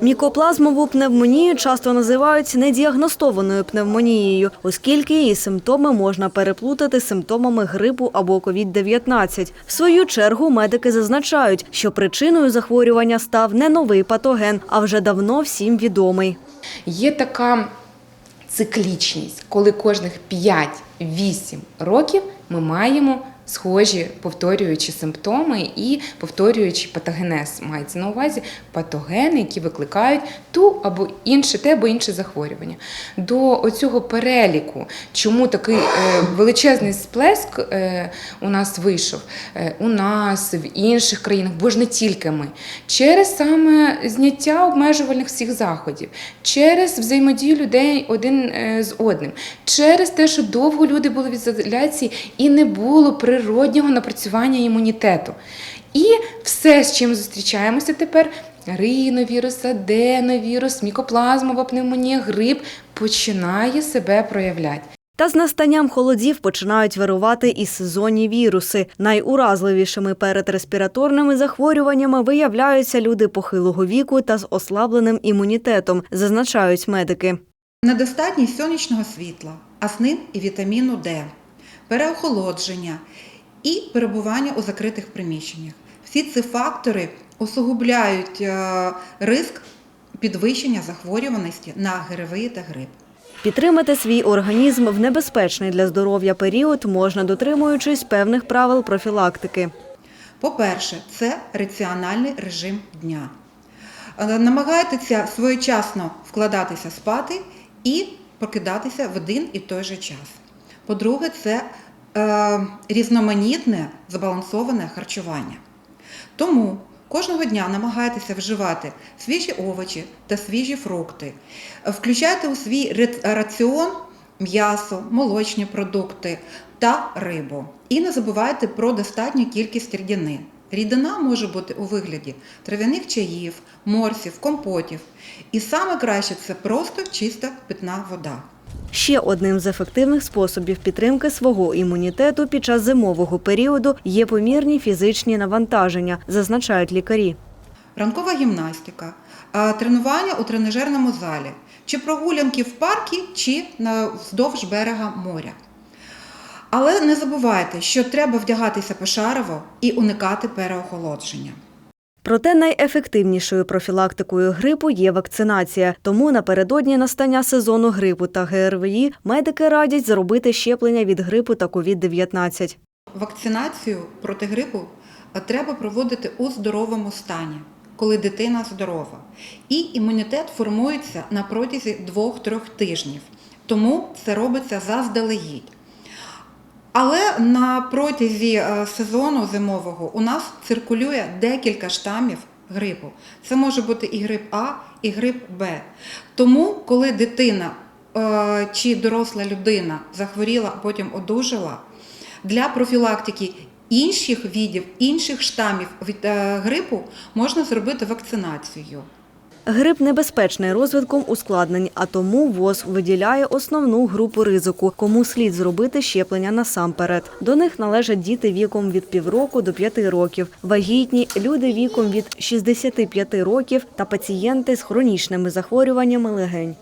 Мікоплазмову пневмонію часто називають недіагностованою пневмонією, оскільки її симптоми можна переплутати з симптомами грипу або COVID-19. В свою чергу медики зазначають, що причиною захворювання став не новий патоген, а вже давно всім відомий. Є така циклічність, коли кожних 5-8 років ми маємо схожі повторюючі симптоми і повторюючи патогенез. Мається на увазі патогени, які викликають ту або інше, те або інше захворювання. До оцього переліку, чому такий е, величезний сплеск е, у нас вийшов, е, у нас, в інших країнах, бо ж не тільки ми, через саме зняття обмежувальних всіх заходів, через взаємодію людей один з одним, через те, що довго люди були в ізоляції і не було природнього напрацювання імунітету. І все, з чим зустрічаємося тепер. Риновірус, аденовірус, мікоплазмова пневмонія, грип починає себе проявляти. Та з настанням холодів починають вирувати і сезонні віруси. Найуразливішими перед респіраторними захворюваннями виявляються люди похилого віку та з ослабленим імунітетом, зазначають медики. Недостатність сонячного світла, аснин і вітаміну Д, переохолодження і перебування у закритих приміщеннях. Всі ці фактори усугубляють е, риск підвищення захворюваності на ГРВІ та грип. Підтримати свій організм в небезпечний для здоров'я період можна дотримуючись певних правил профілактики. По-перше, це раціональний режим дня. Е, Намагайтеся своєчасно вкладатися спати і прокидатися в один і той же час. По-друге, це різноманітне збалансоване харчування. Тому кожного дня намагайтеся вживати свіжі овочі та свіжі фрукти. Е, Включайте у свій раціон м'ясо, молочні продукти та рибу. І не забувайте про достатню кількість рідини. Рідина може бути у вигляді трав'яних чаїв, морсів, компотів. І саме краще це просто чиста питна вода. Ще одним з ефективних способів підтримки свого імунітету під час зимового періоду є помірні фізичні навантаження, зазначають лікарі. ранкова гімнастика, тренування у тренажерному залі, чи прогулянки в паркі, чи вздовж берега моря. Але не забувайте, що треба вдягатися пошарово і уникати переохолодження. Проте найефективнішою профілактикою грипу є вакцинація. Тому напередодні настання сезону грипу та ГРВІ медики радять зробити щеплення від грипу та COVID-19. Вакцинацію проти грипу треба проводити у здоровому стані, коли дитина здорова. І імунітет формується на протязі 2-3 тижнів. Тому це робиться заздалегідь. Але на протязі е, сезону зимового у нас циркулює декілька штамів грипу. Це може бути і грип А, і грип Б. Тому, коли дитина е, чи доросла людина захворіла, а потім одужала, для профілактики інших видів, інших штамів від е, грипу можна зробити вакцинацію. Грип небезпечний розвитком ускладнень, а тому ВОЗ виділяє основну групу ризику, кому слід зробити щеплення насамперед. До них належать діти віком від півроку до п'яти років, вагітні, люди віком від 65 років та пацієнти з хронічними захворюваннями легень.